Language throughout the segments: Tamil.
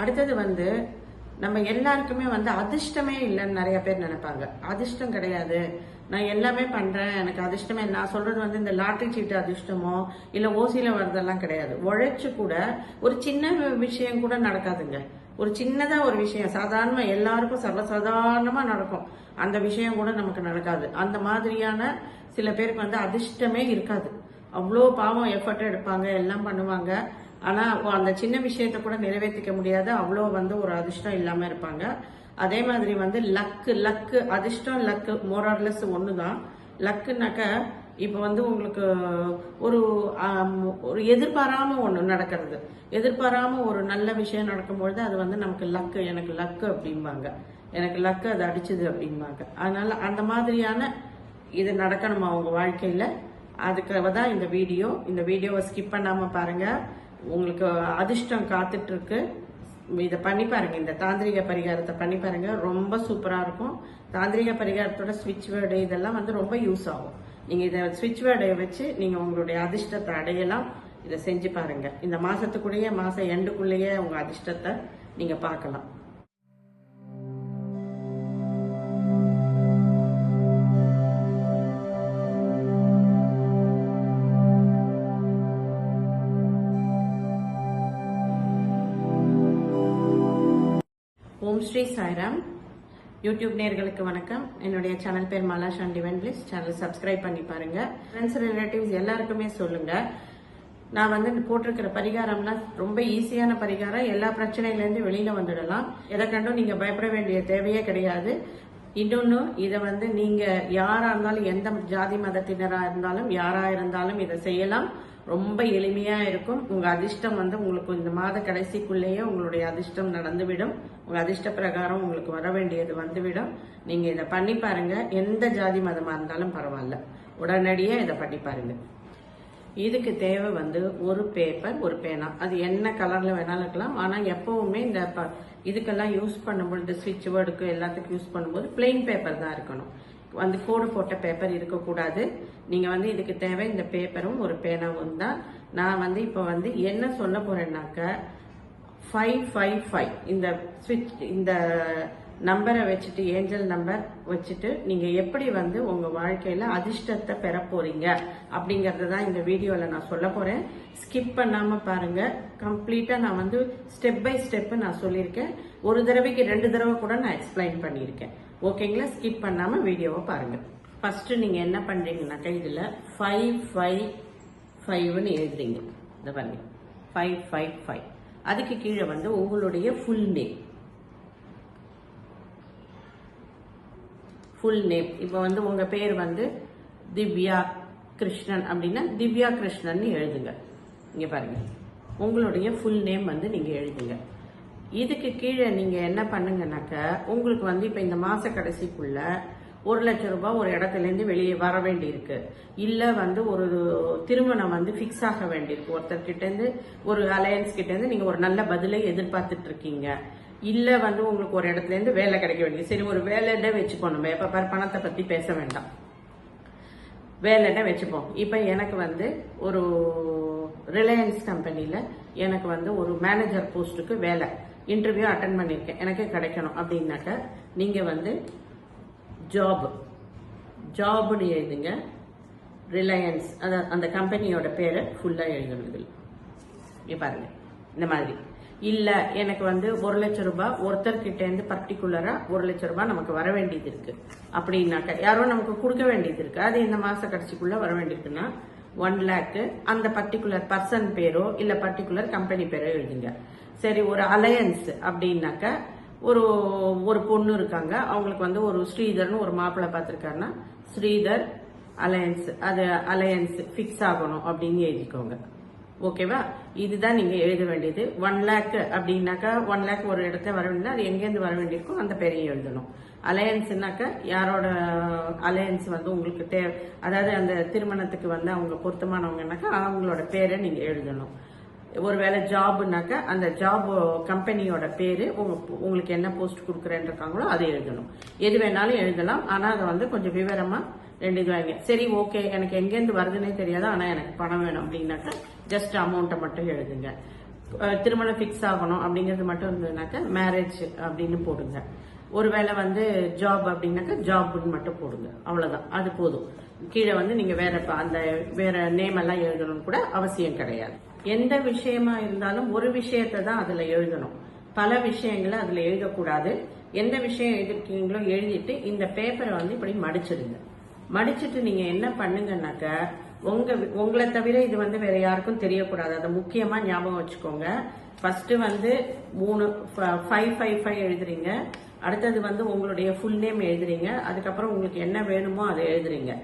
அடுத்தது வந்து நம்ம எல்லாருக்குமே வந்து அதிர்ஷ்டமே இல்லைன்னு நிறைய பேர் நினைப்பாங்க. அதிர்ஷ்டம் கிடையாது. நான் எல்லாமே பண்றேன் எனக்கு அதிர்ஷ்டமே நான் சொல்றது வந்து இந்த லாட்ரி சீட்டு அதிர்ஷ்டமோ இல்ல ஓசியில வர்றதெல்லாம் கிடையாது. உழைச்சு கூட ஒரு சின்ன விஷயம் கூட நடக்காதுங்க. ஒரு சின்னதா ஒரு விஷயம் சாதாரணமா எல்லாருக்கும் சர்வசாதாரணமா நடக்கும். அந்த விஷயம் கூட நமக்கு நடக்காது. அந்த மாதிரியான சில பேருக்கு வந்து அதிர்ஷ்டமே இருக்காது. அவ்வளோ பாவம் எஃபர்ட் எடுப்பாங்க எல்லாம் பண்ணுவாங்க. ஆனால் அந்த சின்ன விஷயத்த கூட நிறைவேற்றிக்க முடியாத. அவ்வளோ வந்து ஒரு அதிர்ஷ்டம் இல்லாமல் இருப்பாங்க. அதே மாதிரி வந்து லக்கு லக்கு அதிர்ஷ்டம் லக்கு மோரார்லெஸ் ஒன்று தான் லக்குனாக்க இப்போ வந்து உங்களுக்கு ஒரு ஒரு எதிர்பாராமல் ஒன்று நடக்கிறது. எதிர்பாராமல் ஒரு நல்ல விஷயம் நடக்கும்பொழுது அது வந்து நமக்கு லக்கு எனக்கு லக்கு அப்படிம்பாங்க. எனக்கு லக்கு அது அடிச்சுது அப்படிம்பாங்க. அதனால அந்த மாதிரியான இது நடக்கணுமா அவங்க வாழ்க்கையில்? அதுக்காக தான் இந்த வீடியோ. இந்த வீடியோவை ஸ்கிப் பண்ணாமல் பாருங்கள் உங்களுக்கு அதிர்ஷ்டம் காத்துட்டு இருக்கு இதை பண்ணி பாருங்க இந்த தாந்திரிக பரிகாரத்தை பண்ணி பாருங்க. ரொம்ப சூப்பரா இருக்கும். தாந்திரிக பரிகாரத்தோட ஸ்விட்ச் வேர்டு இதெல்லாம் வந்து ரொம்ப யூஸ் ஆகும். நீங்க இதை ஸ்விட்ச் வேர்டை வச்சு நீங்க உங்களுடைய அதிர்ஷ்டத்தை அடையலாம். இதை செஞ்சு பாருங்க. இந்த மாசத்துக்குள்ளேயே மாசம் எண்டுக்குள்ளேயே உங்க அதிர்ஷ்டத்தை நீங்க பார்க்கலாம். ஓம் ஸ்ரீ சாய்ராம். யூடியூப் நேர்களுக்கு வணக்கம். என்னுடைய சேனல் பேர் மாலா ஷான் டிவன் சேனல் சப்ஸ்கிரைப் பண்ணி பாருங்க. ஃப்ரெண்ட்ஸ் ரிலேட்டிவ்ஸ் எல்லாருக்குமே சொல்லுங்க. நான் வந்து போட்டிருக்கிற பரிகாரம்லாம் ரொம்ப ஈஸியான பரிகாரம். எல்லா பிரச்சனையிலேருந்து வெளியில வந்துடலாம். எதை கண்டும் நீங்க பயப்பட வேண்டிய தேவையே கிடையாது. இன்னொன்னு இதை வந்து நீங்க யாரா இருந்தாலும் எந்த ஜாதி மதத்தினரா இருந்தாலும் யாரா இருந்தாலும் இதை செய்யலாம். ரொம்ப எளிமையா இருக்கும். உங்க அதிர்ஷ்டம் வந்து உங்களுக்கு இந்த மாத கடைசிக்குள்ளேயே உங்களுடைய அதிர்ஷ்டம் நடந்துவிடும். உங்க அதிர்ஷ்ட பிரகாரம் உங்களுக்கு வர வேண்டியது வந்துவிடும். நீங்க இதை பண்ணி பாருங்க. எந்த ஜாதி மதமா இருந்தாலும் பரவாயில்ல. உடனடியாக இதை பண்ணி பாருங்க. இதுக்கு தேவை வந்து ஒரு பேப்பர் ஒரு பேனா. அது என்ன கலர்ல வேணாலும் இருக்கலாம். ஆனா எப்பவுமே இந்த ப- இதுக்கெல்லாம் யூஸ் பண்ணும்போது ஸ்விட்ச் வேர்டுக்கு எல்லாத்துக்கும் யூஸ் பண்ணும்போது பிளெயின் பேப்பர் தான் இருக்கணும். வந்து கோடு போட்ட பேப்பர் இருக்கக்கூடாது. நீங்கள் வந்து இதுக்கு தேவை இந்த பேப்பரும் ஒரு பேனாவும் தான். நான் வந்து இப்போ வந்து என்ன சொல்ல போகிறேன்னாக்க ஃபைவ் ஃபைவ் ஃபைவ் இந்த ஸ்விட்ச் இந்த நம்பரை வச்சுட்டு ஏஞ்சல் நம்பர் வச்சுட்டு நீங்கள் எப்படி வந்து உங்கள் வாழ்க்கையில் அதிர்ஷ்டத்தை பெற போகிறீங்க அப்படிங்கறது தான் இந்த வீடியோவில் நான் சொல்ல போகிறேன் ஸ்கிப் பண்ணாமல் பாருங்கள் கம்ப்ளீட்டாக நான் வந்து ஸ்டெப் பை ஸ்டெப்பு நான் சொல்லியிருக்கேன். ஒரு தடவைக்கு ரெண்டு தடவை கூட நான் எக்ஸ்பிளைன் பண்ணியிருக்கேன். ஓகேங்களா ஸ்கிப் பண்ணாம வீடியோவை பாருங்க. ஃபர்ஸ்ட் நீங்க என்ன பண்றீங்கன்னாக்கா இதுல ஃபைவ் ஃபைவ் ஃபைவ்னு எழுதுறீங்க. இந்த பாருங்க. ஃபைவ் ஃபைவ் ஃபைவ் அதுக்கு கீழே வந்து உங்களுடைய ஃபுல் நேம் ஃபுல் நேம் இப்போ வந்து உங்க பேர் வந்து திவ்யா கிருஷ்ணன் அப்படின்னா திவ்யா கிருஷ்ணன் எழுதுங்க. இங்க பாருங்க. உங்களுடைய ஃபுல் நேம் வந்து நீங்க எழுதுங்க. இதுக்கு கீழே நீங்க என்ன பண்ணுங்கனாக்க உங்களுக்கு வந்து இப்ப இந்த மாச கடைசிக்குள்ள ஒரு லட்சம் ரூபாய் ஒரு இடத்துல இருந்து வெளியே வர வேண்டியிருக்கு. இல்ல வந்து ஒரு திருமணம் வந்து ஃபிக்ஸ் ஆக வேண்டியிருக்கு. ஒருத்தர் கிட்டேருந்து ஒரு அலையன்ஸ் கிட்ட இருந்து நீங்க ஒரு நல்ல பதிலை எதிர்பார்த்துட்டு இருக்கீங்க. இல்ல வந்து உங்களுக்கு ஒரு இடத்துல இருந்து வேலை கிடைக்க வேண்டியது. சரி ஒரு வேலையிட வச்சுப்போம் நம்ம. எப்ப பணத்தை பத்தி பேச வேண்டாம். வேலைன்னா வச்சுப்போம். இப்போ எனக்கு வந்து ஒரு ரிலையன்ஸ் கம்பெனியில் எனக்கு வந்து ஒரு மேனேஜர் போஸ்ட்டுக்கு வேலை. இன்டர்வியூ அட்டன் பண்ணியிருக்கேன் எனக்கு கிடைக்கணும் அப்படின்னாக்க நீங்கள் வந்து ஜாப் ஜாப்னு எழுதுங்க. ரிலையன்ஸ் அந்த அந்த கம்பெனியோட பேரை ஃபுல்லாக எழுதணும் இதில். இங்க பாருங்க இந்த மாதிரி. இல்லை எனக்கு வந்து ஒரு லட்சம் ரூபாய் ஒருத்தர்கிட்டேருந்து பர்டிகுலராக ஒரு லட்சம் ரூபாய் நமக்கு வர வேண்டியது இருக்குது அப்படின்னாக்க யாரோ நமக்கு கொடுக்க வேண்டியது இருக்குது அது இந்த மாதம் கடைசிக்குள்ளே வர வேண்டியிருக்குன்னா ஒன் லேக்கு அந்த பர்டிகுலர் பர்சன் பேரோ இல்ல பர்டிகுலர் கம்பெனி பேரோ எழுதுங்க. சரி ஒரு அலையன்ஸ் அப்படின்னாக்க ஒரு ஒரு பொண்ணு இருக்காங்க. அவங்களுக்கு வந்து ஒரு ஸ்ரீதர்னு ஒரு மாப்பிள்ளை பார்த்துருக்காருன்னா ஸ்ரீதர் அலையன்ஸ் அது அலையன்ஸ் ஃபிக்ஸ் ஆகணும் அப்படின்னு எழுதிக்கோங்க. ஓகேவா இதுதான் நீங்க எழுத வேண்டியது. ஒன் லேக் அப்படின்னாக்கா ஒன் லேக் ஒரு இடத்துல வர வேண்டியது. அது எங்கேருந்து வர வேண்டியிருக்கோ அந்த பேரையும் எழுதணும். அலையன்ஸ்னாக்கா யாரோட uh, அலையன்ஸ் வந்து உங்களுக்கு தே அதாவது அந்த திருமணத்துக்கு வந்து அவங்க பொருத்தமானவங்கனாக்கா அவங்களோட பேரை நீங்க எழுதணும். ஒருவேளை ஜாப்னாக்கா அந்த ஜாப் கம்பெனியோட பேரு உங்களுக்கு என்ன போஸ்ட் கொடுக்குறேன்னு இருக்காங்களோ அதை எழுதணும். எது வேணாலும் எழுதலாம். ஆனா அதை வந்து கொஞ்சம் விவரமா ரெண்டு இது சரி ஓகே எனக்கு எங்கேருந்து வருதுன்னே தெரியாது. ஆனா எனக்கு பணம் வேணும் அப்படின்னாக்கா ஜஸ்ட் அமௌண்ட்டை மட்டும் எழுதுங்க. திருமணம் ஃபிக்ஸ் ஆகணும் அப்படிங்கிறது மட்டும் இருந்ததுனாக்கா மேரேஜ் அப்படின்னு போடுங்க. ஒருவேளை வந்து ஜாப் அப்படின்னாக்கா ஜாப்னு மட்டும் போடுங்க. அவ்வளவுதான். அது போதும். கீழே வந்து நீங்க வேற அந்த வேற நேம் எல்லாம் எழுதணும்னு கூட அவசியம் கிடையாது. எந்த விஷயமா இருந்தாலும் ஒரு விஷயத்தை தான் அதுல எழுதணும். பல விஷயங்களை அதுல எழுதக்கூடாது. எந்த விஷயம் எழுதிருக்கீங்களோ எழுதிட்டு இந்த பேப்பரை வந்து இப்படி மடிச்சிடுங்க மடிச்சிட்டு நீங்க என்ன பண்ணுங்கன்னாக்க உங்க உங்களை தவிர இது வந்து வேற யாருக்கும் தெரியக்கூடாது. அதை முக்கியமா ஞாபகம் வச்சுக்கோங்க. ஃபர்ஸ்ட் வந்து மூணு ஃபைவ் ஃபைவ் ஃபைவ் எழுதுறீங்க. அடுத்தது வந்து உங்களுடைய ஃபுல் நேம் எழுதுறீங்க. அதுக்கப்புறம் உங்களுக்கு என்ன வேணுமோ அதை எழுதுறீங்க.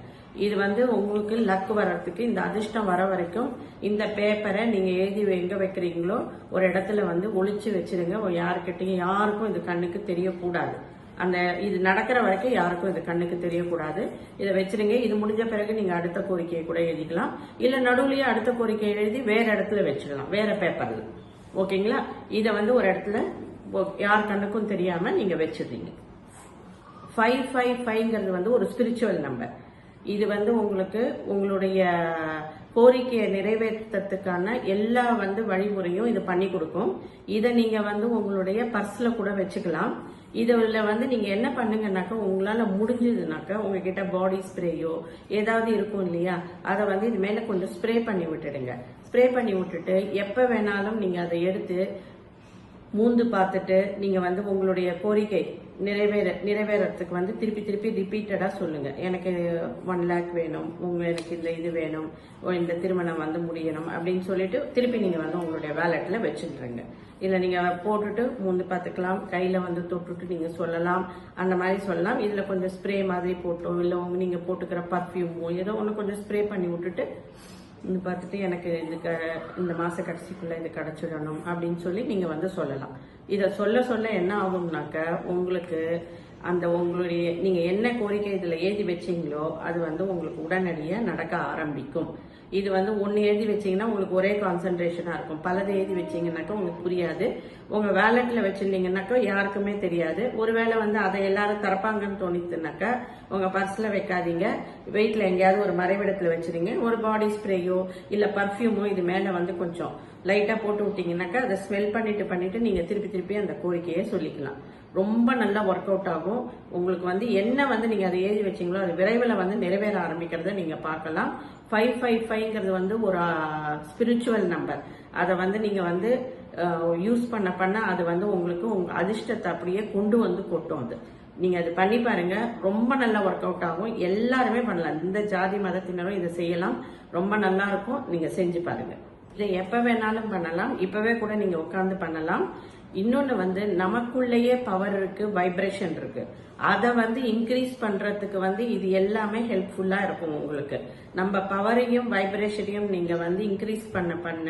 இது வந்து உங்களுக்கு லக் வர்றதுக்கு இந்த அதிர்ஷ்டம் வர வரைக்கும் இந்த பேப்பரை நீங்க எழுதி எங்க வைக்கிறீங்களோ ஒரு இடத்துல வந்து ஒழிச்சு வச்சிருங்க. யாருக்கிட்டையும் யாருக்கும் இது கண்ணுக்கு தெரியக்கூடாது. அந்த இது நடக்கிற வரைக்கும் யாருக்கும் இது கண்ணுக்கு தெரியக்கூடாது. இதை வச்சிருங்க. இது முடிஞ்ச பிறகு நீங்க அடுத்த கோரிக்கையை கூட எழுதிக்கலாம். இல்ல நடுவுலயே அடுத்த கோரிக்கையை எழுதி வேற இடத்துல வச்சிடலாம். வேற பேப்பர்ல ஓகேங்களா? இதை வந்து ஒரு இடத்துல யார் கண்ணுக்கும் தெரியாம நீங்க வச்சிடுறீங்க. ஃபைவ் ஃபைவ் ஃபைவ்ங்கிறது வந்து ஒரு ஸ்பிரிச்சுவல் நம்பர் இது வந்து உங்களுக்கு உங்களுடைய கோரிக்கையை நிறைவேற்றத்துக்கான எல்லா வந்து வழிமுறையும் இது பண்ணி கொடுக்கும். இதை நீங்க வந்து உங்களுடைய பர்ஸ்ல கூட வச்சுக்கலாம். இதில் வந்து நீங்க என்ன பண்ணுங்கன்னாக்கா உங்களால முடிஞ்சதுனாக்கா உங்ககிட்ட பாடி ஸ்ப்ரேயோ ஏதாவது இருக்கும் இல்லையா அதை வந்து இது மேல கொஞ்சம் ஸ்ப்ரே பண்ணி விட்டுடுங்க. ஸ்ப்ரே பண்ணி விட்டுட்டு எப்ப வேணாலும் நீங்க அதை எடுத்து மூந்து பார்த்துட்டு நீங்க வந்து உங்களுடைய கோரிக்கை நிறைவேற நிறைவேறத்துக்கு வந்து திருப்பி திருப்பி ரிப்பீட்டடாக சொல்லுங்க. எனக்கு ஒன் லேக் வேணும் உங்கள் எனக்கு இந்த இது வேணும் ஓ, இந்த திருமணம் வந்து முடியணும் அப்படின்னு சொல்லிட்டு திருப்பி நீங்கள் வந்து உங்களுடைய வேலெட்டில் வச்சுட்டுருங்க. இல்லை நீங்கள் போட்டுட்டு மூந்து பார்த்துக்கலாம் கையில் வந்து தொட்டுட்டு நீங்கள் சொல்லலாம் அந்த மாதிரி சொல்லலாம். இதில் கொஞ்சம் ஸ்ப்ரே மாதிரி போட்டோ இல்லை உங்க நீங்கள் போட்டுக்கிற பர்ஃப்யூமோ ஏதோ ஒன்று கொஞ்சம் ஸ்ப்ரே பண்ணி விட்டுட்டு இது பார்த்துட்டு எனக்கு இது க- இந்த மாத கடைசிக்குள்ளே இது கிடச்சிடணும் அப்படின்னு சொல்லி நீங்கள் வந்து சொல்லலாம். இதை சொல்ல சொல்ல என்ன ஆகும்னாக்க உங்களுக்கு அந்த உங்களுடைய நீங்க என்ன கோரிக்கை இதுல எழுதி வச்சீங்களோ அது வந்து உங்களுக்கு உடனடியாக நடக்க ஆரம்பிக்கும். இது வந்து ஒன்று எழுதி வச்சீங்கன்னா உங்களுக்கு ஒரே கான்சன்ட்ரேஷனாக இருக்கும். பலது எழுதி வச்சீங்கன்னாக்கா உங்களுக்கு புரியாது. உங்கள் வேலெட்டில் வச்சுருந்தீங்கன்னாக்கா யாருக்குமே தெரியாது. ஒருவேளை வந்து அதை எல்லாரும் திறப்பாங்கன்னு தோணித்துனாக்கா உங்கள் பர்ஸில் வைக்காதீங்க. வெயிட்டில் எங்கேயாவது ஒரு மறைவிடத்தில் வச்சிருங்க. ஒரு பாடி ஸ்ப்ரேயோ இல்லை பர்ஃப்யூமோ இது மேலே வந்து கொஞ்சம் லைட்டா போட்டு விட்டிங்கனாக்கா அதை ஸ்மெல் பண்ணிட்டு பண்ணிட்டு நீங்க திருப்பி திருப்பி அந்த கோரிக்கையை சொல்லிக்கலாம். ரொம்ப நல்லா ஒர்க் அவுட் ஆகும். உங்களுக்கு வந்து என்ன வந்து நீங்க அதை எழுதி வச்சீங்களோ அது விரைவில் வந்து நிறைவேற ஆரம்பிக்கிறத நீங்க பார்க்கலாம். ஃபைவ் ஃபைவ் ஃபைவ்ங்கிறது வந்து ஒரு ஸ்பிரிச்சுவல் நம்பர் அதை வந்து நீங்க வந்து யூஸ் பண்ண பண்ண அது வந்து உங்களுக்கு உங்க அதிர்ஷ்டத்தை அப்படியே கொண்டு வந்து கொட்டும் அது. நீங்க அது பண்ணி பாருங்க. ரொம்ப நல்லா ஒர்க் அவுட் ஆகும். எல்லாருமே பண்ணலாம். இந்த ஜாதி மதத்தினரும் இதை செய்யலாம். ரொம்ப நல்லா இருக்கும். நீங்க செஞ்சு பாருங்க. இதை எப்போ வேணாலும் பண்ணலாம். இப்போவே கூட நீங்கள் உட்காந்து பண்ணலாம். இன்னொன்று வந்து நமக்குள்ளேயே பவர் இருக்கு வைப்ரேஷன் இருக்கு. அதை வந்து இன்க்ரீஸ் பண்றதுக்கு வந்து இது எல்லாமே ஹெல்ப்ஃபுல்லா இருக்கும் உங்களுக்கு. நம்ம பவரையும் வைப்ரேஷனையும் நீங்க வந்து இன்க்ரீஸ் பண்ண பண்ண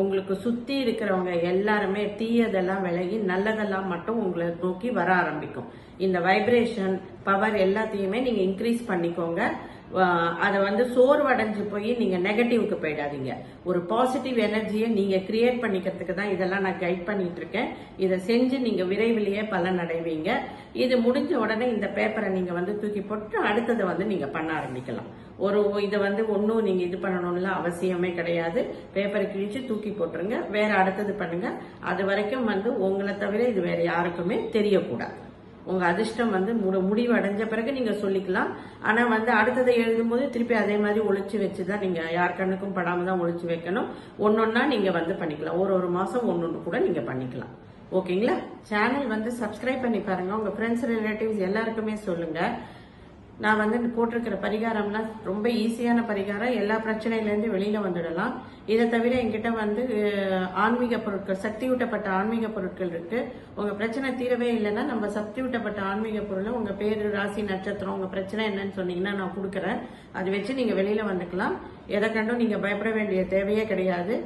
உங்களுக்கு சுத்தி இருக்கிறவங்க எல்லாருமே தீயதெல்லாம் விலகி நல்லதெல்லாம் மட்டும் உங்களை நோக்கி வர ஆரம்பிக்கும். இந்த வைப்ரேஷன் பவர் எல்லாத்தையுமே நீங்க இன்க்ரீஸ் பண்ணிக்கோங்க. அதை வந்து சோர்வடைஞ்சு போய் நீங்க நெகட்டிவ்க்கு போயிடாதீங்க. ஒரு பாசிட்டிவ் எனர்ஜியை நீங்க கிரியேட் பண்ணிக்கிறதுக்கு தான் இதெல்லாம் நான் கைட் பண்ணிட்டு இருக்கேன் இதை செஞ்சு நீங்க விரைவிலேயே பலன் அடைவீங்க. இது முடிஞ்ச உடனே இந்த பேப்பரை நீங்க வந்து தூக்கி போட்டு அடுத்ததை வந்து நீங்க பண்ண ஆரம்பிக்கலாம். ஒரு இதை வந்து ஒன்றும் நீங்க இது பண்ணணும்ல அவசியமே கிடையாது. பேப்பரை கிழிச்சு தூக்கி போட்டுருங்க. வேற அடுத்தது பண்ணுங்க. அது வரைக்கும் வந்து உங்களை தவிர இது வேற யாருக்குமே தெரியக்கூடாது. உங்க அதிர்ஷ்டம் வந்து முடிவு அடைஞ்ச பிறகு நீங்க சொல்லிக்கலாம். ஆனா வந்து அடுத்ததை எழுதும்போது திருப்பி அதே மாதிரி ஒழிச்சு வச்சுதான் நீங்க யார் கண்ணுக்கும் படாம தான் ஒழிச்சு வைக்கணும். ஒன்னொன்னா நீங்க வந்து பண்ணிக்கலாம். ஒரு ஒரு மாசம் ஒன்னொன்னு கூட நீங்க பண்ணிக்கலாம். ஓகேங்களா? சேனல் வந்து சப்ஸ்கிரைப் பண்ணி பாருங்க. உங்க ஃப்ரெண்ட்ஸ் ரிலேட்டிவ்ஸ் எல்லாருக்குமே சொல்லுங்க. நான் வந்து போட்டிருக்கிற பரிகாரம்லாம் ரொம்ப ஈஸியான பரிகாரம். எல்லா பிரச்சனையிலேருந்து வெளியில வந்துடலாம். இதை தவிர என்கிட்ட வந்து ஆன்மீக பொருட்கள் சக்தி ஊட்டப்பட்ட ஆன்மீக பொருட்கள் இருக்கு. உங்க பிரச்சனை தீரவே இல்லைன்னா நம்ம சக்தி ஊட்டப்பட்ட ஆன்மீக பொருளை உங்க பேரு ராசி நட்சத்திரம் உங்க பிரச்சனை என்னன்னு சொன்னீங்கன்னா நான் கொடுக்குறேன். அதை வச்சு நீங்க வெளியில வந்துக்கலாம். எதை கண்டும் நீங்க பயப்பட வேண்டிய தேவையே கிடையாது.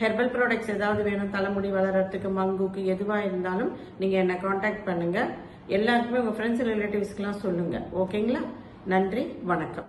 ஹெர்பல் ப்ராடக்ட்ஸ் ஏதாவது வேணும் தலைமுடி வளர்றதுக்கு மங்குக்கு எதுவா இருந்தாலும் நீங்க என்ன காண்டாக்ட் பண்ணுங்க. எல்லாருக்குமே உங்கள் ஃப்ரெண்ட்ஸ் ரிலேட்டிவ்ஸ்க்கெலாம் சொல்லுங்கள் ஓகேங்களா நன்றி வணக்கம்.